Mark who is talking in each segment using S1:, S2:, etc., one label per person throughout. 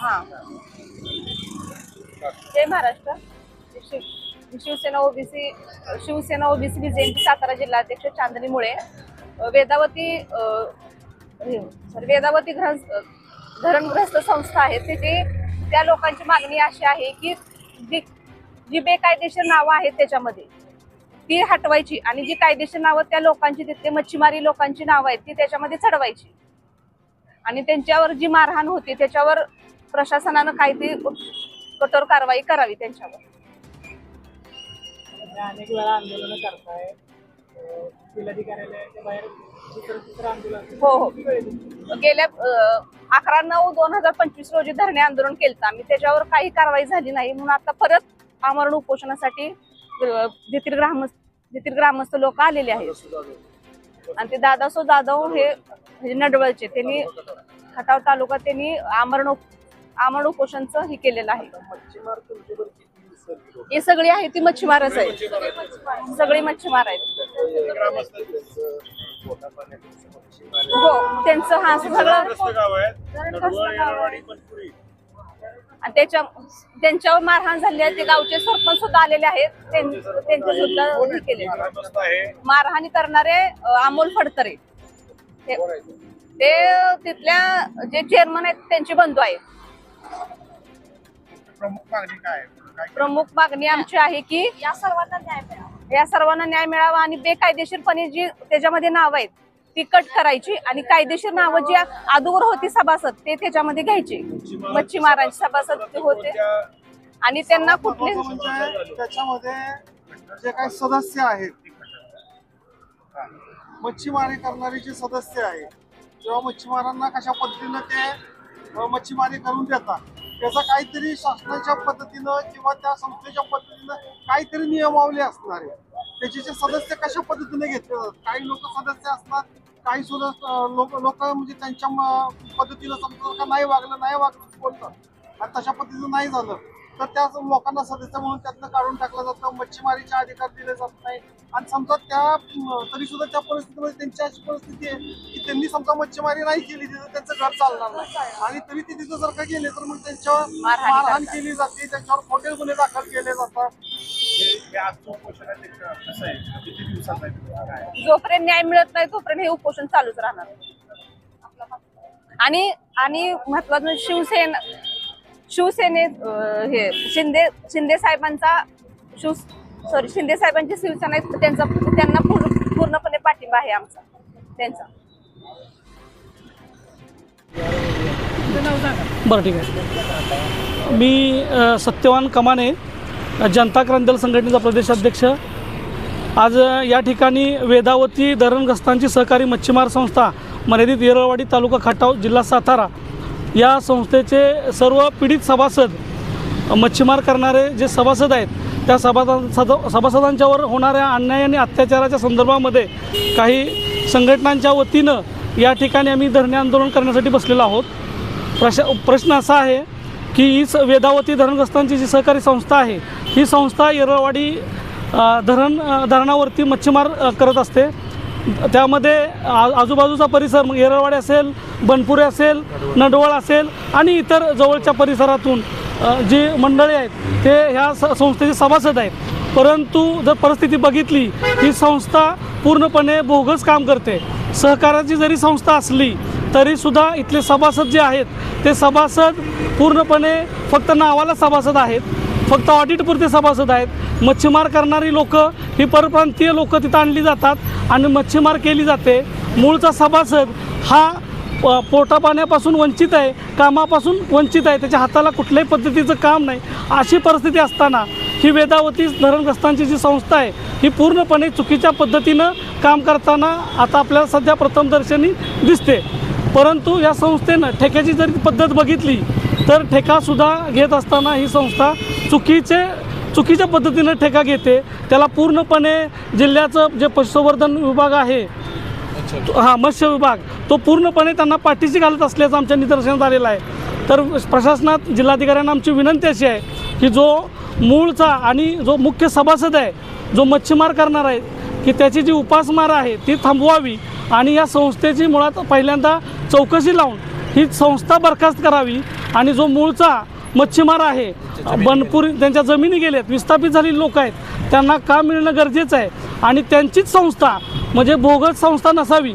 S1: हा. जय Maharashtra. Shivsena OBC Shivsena OBC BJP Satara जिल्हाध्यक्ष चांदणी मुळे वेदावती सॉरी वेदावती ग्रह धरणग्रस्त संस्था आहे. तिथे त्या लोकांची मागणी अशी आहे की जी जी बेकायदेशीर नावं आहेत त्याच्यामध्ये ती हटवायची आणि जी कायदेशीर नावं त्या लोकांची तिथले मच्छीमारी लोकांची नावं आहेत ती त्याच्यामध्ये चढवायची. आणि त्यांच्यावर जी मारहाण होती त्याच्यावर प्रशासनानं काही ती कठोर कारवाई करावी त्यांच्यावर.
S2: अनेक वेळा आंदोलन करताय.
S1: हो हो? गेल्या अकरा नऊ दोन हजार पंचवीस रोजी धरणे आंदोलन केलं आम्ही त्याच्यावर काही कारवाई झाली नाही. म्हणून आता परत आमरण उपोषणासाठी जेथील ग्रामस्थ जेथील ग्रामस्थ लोक आलेले आहेत. आणि ते दादासो जाधव हे नडवळचे त्यांनी खटाव तालुका त्यांनी आमरण उप- आमरण उपोषणचं हे केलेलं आहे. हे सगळी आहे ती मच्छीमारच आहे सगळी मच्छीमार आहेत. हो त्यांचं हा सगळं आणि त्याच्या त्यांच्यावर मारहाण झाली आहे. ते गावचे सरपंच सुद्धा आलेले आहेत. त्यांचे सुद्धा हे केले. मारहाणी करणारे अमोल फडतरे. ते ते तिथल्या जे चेअरमन आहेत त्यांचे बंधू आहेत.
S3: प्रमुख मागणी काय? आहे? काय?
S1: प्रमुख मागणी आमची आहे की या सर्वांना न्याय मिळावा. या सर्वांना न्याय मिळावा आणि बेकायदेशीरपणे जी त्याच्यामध्ये नावं आहेत ती कट करायची आणि कायदेशीर नावं जी अगोदर होती सभासद ते त्याच्यामध्ये घ्यायचे. मच्छीमारांचे सभासद ते होते. आणि त्यांना कुठले
S4: म्हणजे त्याच्यामध्ये जे काही सदस्य आहेत मच्छीमारी करणारे जे सदस्य आहेत जेव्हा मच्छीमारांना कशा पद्धतीनं ते मच्छीमारी करून देतात. त्याचा काहीतरी शासनाच्या पद्धतीनं किंवा त्या संस्थेच्या पद्धतीनं काहीतरी नियमावली असणार आहे. त्याचे जे सदस्य कशा पद्धतीने घेतले जातात? काही लोक सदस्य असतात काही सुद्धा लोक लोक म्हणजे त्यांच्या पद्धतीनं समजा का नाही वागलं नाही वागलं बोलतात. आणि तशा पद्धतीनं नाही झालं तर त्या लोकांना सदस्य म्हणून त्यातनं काढून टाकलं जातं. मच्छीमारीचे अधिकार दिले जात नाही. आणि समजा त्या तरी सुद्धा त्या परिस्थितीमध्ये त्यांची अशी परिस्थिती आहे की त्यांनी समजा मच्छीमारी नाही केली तिथं त्यांचं घर चालणार नाही. आणि तरी ते तिथं जर का गेले तर मग त्यांच्यावर
S1: मारहाणी.
S4: केली जाते. त्यांच्यावर खोटे गुन्हे दाखल केले जातात?
S1: जोपर्यंत न्याय मिळत नाही तोपर्यंत हे उपोषण चालूच राहणार. आणि आणि महत्वाचं शिवसेना शिवसेने हे शिंदे शिंदे साहेबांचा शिव सॉरी शिंदे साहेबांची शिवसेना आहे, त्यांचा त्यांना पूर्ण पूर्णपणे पाठिंबा आहे आमचा त्यांचा.
S2: बरं ठीक आहे. मी सत्यवान कमाने जनता क्रांती संघटनेचा प्रदेशाध्यक्ष आज या ठिकाणी वेदावती धरणग्रस्तांची सहकारी मच्छीमार संस्था मर्यादित येरळवाडी तालुका खटाव जिल्हा सातारा या संस्थेचे सर्व पीडित सभासद मच्छीमार करणारे जे सभासद आहेत त्या सभासद सद- सभासदांच्यावर होणाऱ्या अन्याय आणि अत्याचाराच्या संदर्भामध्ये काही संघटनांच्या वतीनं या ठिकाणी आम्ही धरणे आंदोलन करण्यासाठी बसलेलो आहोत. प्रश प्रश्न असा आहे की ही स वेदावती धरणग्रस्तांची जी सहकारी संस्था आहे ही संस्था येरळवाडी धरण धरणावरती मच्छीमार करत असते. त्यामध्ये आ आजूबाजूचा परिसर मग येरळवाडी असेल बनपुरे असेल नडवळ असेल आणि इतर जवळच्या परिसरातून जी मंडळी आहेत ते ह्या स संस्थेचे सभासद आहेत. परंतु जर परिस्थिती बघितली ही संस्था पूर्णपणे बोगस काम करते. सहकाराची जरी संस्था असली तरीसुद्धा इथले सभासद जे आहेत ते सभासद पूर्णपणे फक्त नावाला सभासद आहेत. फक्त ऑडिटपुरते सभासद आहेत. मच्छीमार करणारी लोक ही परप्रांतीय लोक तिथं आणली जातात आणि मच्छीमार केली जाते. मूळचा सभासद हा प- पोटापाण्यापासून वंचित आहे कामापासून वंचित आहे. त्याच्या हाताला कुठल्याही पद्धतीचं काम नाही. अशी परिस्थिती असताना ही वेदावती धरणग्रस्तांची जी संस्था आहे ही पूर्णपणे चुकीच्या पद्धतीनं काम करताना आता आपल्याला सध्या प्रथमदर्शनी दिसते. परंतु या संस्थेनं ठेक्याची जरी पद्धत बघितली तर ठेकासुद्धा घेत असताना ही संस्था चुकीचे चुकीच्या पद्धतीनं ठेका घेते. त्याला पूर्णपणे जिल्ह्याचं जे पशुसंवर्धन विभाग आहे हा मत्स्य विभाग तो पूर्णपणे त्यांना पाठीशी घालत असल्याचं आमच्या निदर्शनात आलेलं आहे. तर प्रशासनात जिल्हाधिकाऱ्यांना आमची विनंती अशी आहे की जो मूळचा आणि जो मुख्य सभासद आहे जो मच्छीमार करणार आहे की त्याची जी उपासमार आहे ती थांबवावी. आणि या संस्थेची मुळात पहिल्यांदा चौकशी लावून ही संस्था बरखास्त करावी आणि जो मूळचा मच्छीमार आहे बनपूर त्यांच्या जमिनी गेल्यात विस्थापित झालेली लोक आहेत त्यांना काम मिळणं गरजेचं आहे. आणि त्यांचीच संस्था म्हणजे बोगस संस्था नसावी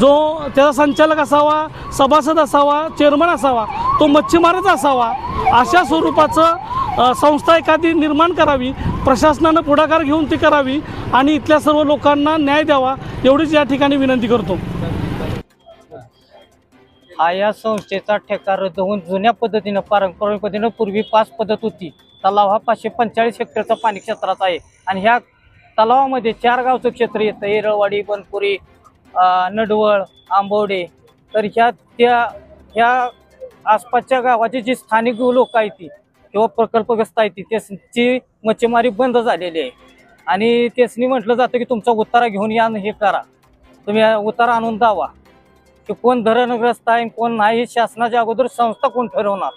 S2: जो त्याचा संचालक असावा सभासद असावा चेअरमन असावा तो मच्छीमारच असावा अशा स्वरूपाचं संस्था एखादी निर्माण करावी प्रशासनानं पुढाकार घेऊन ती करावी आणि इथल्या सर्व लोकांना न्याय द्यावा एवढीच या ठिकाणी विनंती करतो.
S5: हा या संस्थेचा ठेका रद्द होऊन जुन्या पद्धतीनं पारंपरिक पद्धतीनं पूर्वी पाच पद्धत होती. तलाव हा पाचशे पंचेचाळीस हेक्टरचा पाणी क्षेत्राचा आहे. आणि ह्या तलावामध्ये चार गावचं क्षेत्र येतं. येरळवाडी बनपुरी नडवळ आंबवडे. तर ह्या त्या ह्या आसपासच्या गावाची जी स्थानिक लोक आहेत ती किंवा प्रकल्पग्रस्त आहेत ती त्यांची मच्छीमारी बंद झालेली आहे. आणि त्यासनी म्हटलं जातं की तुमचा उतारा घेऊन या हे करा. तुम्ही उतारा आणून दावा. की कोण धरणग्रस्त आहे कोण नाही शासनाच्या अगोदर संस्था कोण ठरवणार?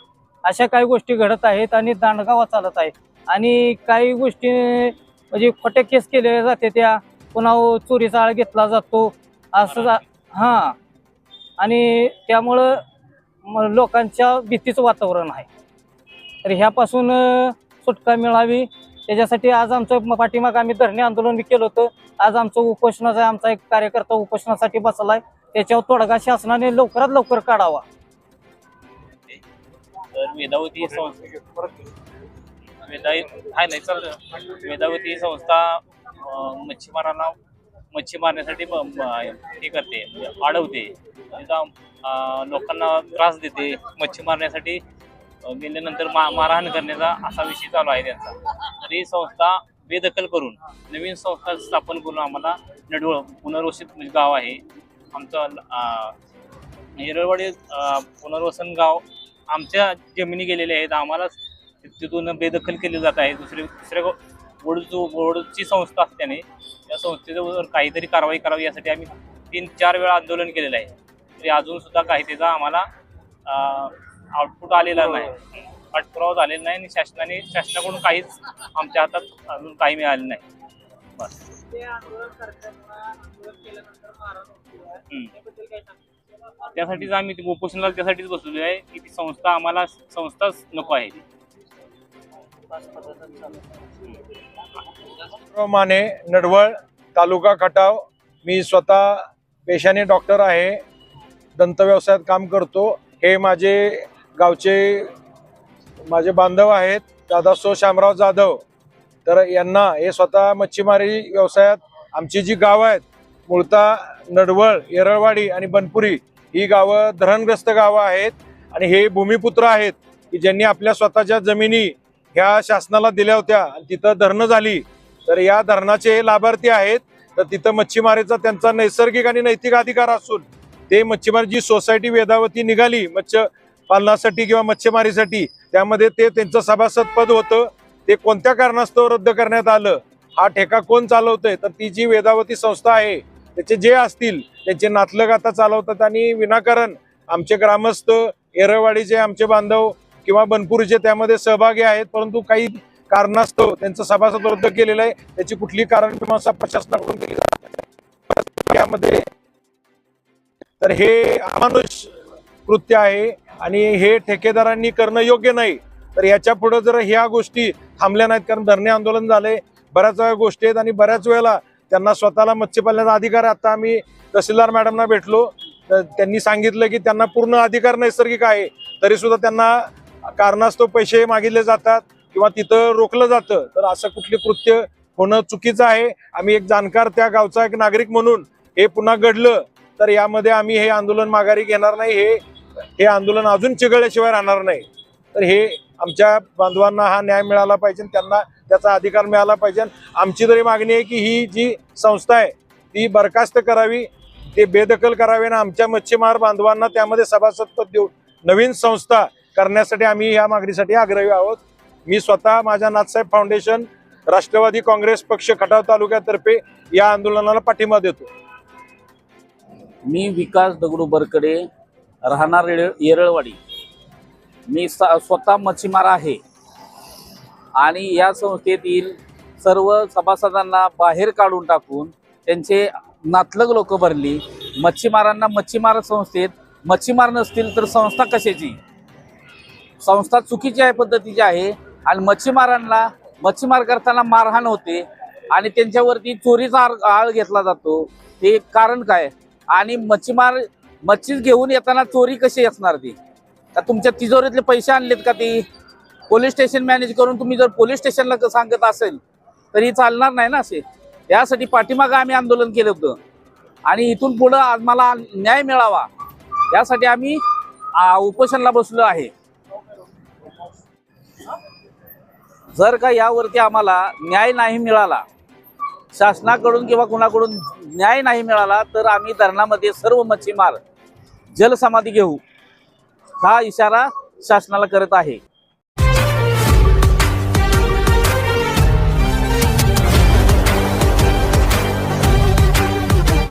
S5: अशा काही गोष्टी घडत आहेत आणि दांडगावा चालत आहे. आणि काही गोष्टी म्हणजे खोट्या केस केल्या जाते त्या. पुन्हा चोरीचा आळ घेतला जातो. असं जा हां. आणि त्यामुळं लोकांच्या भीतीचं वातावरण आहे. तर ह्यापासून सुटका मिळावी. त्याच्यासाठी आज आमचं पाठीमाग आम्ही धरणे आंदोलन केलं होतं. आज आमचं उपोषणाचा आमचा एक कार्यकर्ता उपोषणासाठी बसला आहे त्याच्यावर तोडगा शासनाने लवकरात लवकर काढावा.
S6: तर वेदावती संस्था वेदाई नाही चालतं वेदावती संस्था मच्छीमारांना मच्छी मारण्यासाठी ब- हे करते म्हणजे अडवते लोकांना त्रास देते मच्छी मारण्यासाठी गेल्यानंतर मा मारहाण करण्याचा असा विषय चालू आहे त्यांचा. तर ही संस्था बेदखल करून नवीन संस्था स्थापन करून आम्हाला नडवळ पुनर्वसित म्हणजे गाव आहे. आमचं अं, पुनर्वसन गाव आमच्या जमिनी गेलेल्या आहेत. आम्हाला तिथून बेदखल केली जात आहे. दुसरे दुसऱ्या बोर्ड जो बोर्डची संस्था असल्याने त्या संस्थेवर काहीतरी कारवाई करावी यासाठी आम्ही तीन चार वेळा आंदोलन केलेलं आहे. तरी अजून सुद्धा काही त्याचा आम्हाला आउटपुट आलेला नाही. पाठपुरावा झालेला नाही आणि शासनाने शासनाकडून काहीच आमच्या हातात अजून काही मिळालं नाही. बस. त्यासाठीच आम्ही ते उपोषणाला त्यासाठीच बसलेलो आहे की ती संस्था आम्हाला संस्थाच नको आहे. ती
S4: माने नडवळ तालुका खटाव मी स्वतः पेशाने डॉक्टर आहे दंत व्यवसायात काम करतो. हे माझे गावचे माझे बांधव आहेत दादासो श्यामराव जाधव. तर यांना हे स्वतः मच्छीमारी व्यवसायात आमची जी गावं आहेत मुळता नडवळ येरळवाडी आणि बनपुरी ही गावं धरणग्रस्त गावं आहेत आणि हे भूमिपुत्र आहेत की ज्यांनी आपल्या स्वतःच्या जमिनी ह्या शासनाला दिल्या होत्या आणि तिथं धरणं झाली. तर या धरणाचे हे लाभार्थी आहेत. तर तिथं मच्छीमारीचा त्यांचा नैसर्गिक आणि नैतिक अधिकार असून ते मच्छीमार जी सोसायटी वेदावती निघाली मत्स्य पालनासाठी किंवा मच्छीमारीसाठी त्यामध्ये ते त्यांचं सभासद पद होतं. ते कोणत्या कारणास्तव रद्द करण्यात आलं? हा ठेका कोण चालवतोय? तर ती जी वेदावती संस्था आहे त्याचे जे असतील त्यांचे नातलग आता चालवतात आणि विनाकारण आमचे ग्रामस्थ एरवाडीचे आमचे बांधव किंवा बनपुरीचे त्यामध्ये सहभागी आहेत परंतु काही कारणास्तव त्यांचं सभासद रद्द केलेलं आहे. त्याची कुठली कारण मीमांसा प्रशासनाकडून केली जात यामध्ये तर हे अमानुष कृत्य आहे आणि हे ठेकेदारांनी करणं योग्य नाही. तर याच्यापुढे जर ह्या गोष्टी थांबल्या नाहीत कारण धरणे आंदोलन झाले बऱ्याच वेळा गोष्टी आहेत आणि बऱ्याच वेळेला त्यांना स्वतःला मत्स्यपालनाचा अधिकार आहे. आता आम्ही तहसीलदार मॅडमना भेटलो तर त्यांनी सांगितलं की त्यांना पूर्ण अधिकार नैसर्गिक आहे. तरी सुद्धा त्यांना कारणास्तव पैसे मागितले जातात किंवा तिथं रोखलं जातं. तर असं कुठली कृत्य होणं चुकीचं आहे. आम्ही एक जाणकार त्या गावचा एक नागरिक म्हणून हे पुन्हा घडलं तर यामध्ये आम्ही हे आंदोलन माघारी घेणार नाही. हे हे आंदोलन अजून चिघळल्याशिवाय राहणार नाही. तर हे आमच्या बांधवांना हा न्याय मिळाला पाहिजे त्यांना त्याचा अधिकार मिळाला पाहिजे. आमची तरी मागणी आहे की ही जी संस्था आहे ती बरखास्त करावी ते बेदखल करावे आणि आमच्या मच्छीमार बांधवांना त्यामध्ये सभासदपद देऊन नवीन संस्था करण्यासाठी आम्ही या मागणीसाठी आग्रही आहोत. मी स्वतः माझ्या नाथसाहेब फाउंडेशन राष्ट्रवादी काँग्रेस पक्ष खटाव तालुक्यातर्फे या आंदोलनाला पाठिंबा देतो.
S7: मी विकास दगडू बरकडे राहणार येळ- येरळवाडी. मी स्वतः मच्छीमार आहे. आणि या संस्थेतील सर्व सभासदांना बाहेर काढून टाकून त्यांचे नातलग लोक भरली. मच्छीमारांना मच्छीमार संस्थेत मच्छीमार नसतील तर संस्था कशाची? संस्था चुकीची आहे पद्धतीची आहे. आणि मच्छीमारांना मच्छीमार करताना मारहाण होते आणि त्यांच्यावरती चोरीचा आळ आळ घेतला जातो. हे कारण काय? आणि मच्छीमार मच्छी घेऊन येताना चोरी कशी असणार ती? का तुमच्या तिजोरीतले पैसे आणलेत का ती? पोलीस स्टेशन मॅनेज करून तुम्ही जर पोलीस स्टेशनला सांगत असेल तरी चालणार नाही ना असे. यासाठी पाठीमागं आम्ही आंदोलन केलं होतं. आणि इथून पुढं आम्हाला न्याय मिळावा यासाठी आम्ही उपोषणला बसलो आहे. जर का यावरती आम्हाला न्याय नाही मिळाला शासनाकडून किंवा कुणाकडून न्याय नाही मिळाला तर आम्ही धरणामध्ये सर्व मच्छीमार जलसमाधी घेऊ हा इशारा शासनाला करत आहे.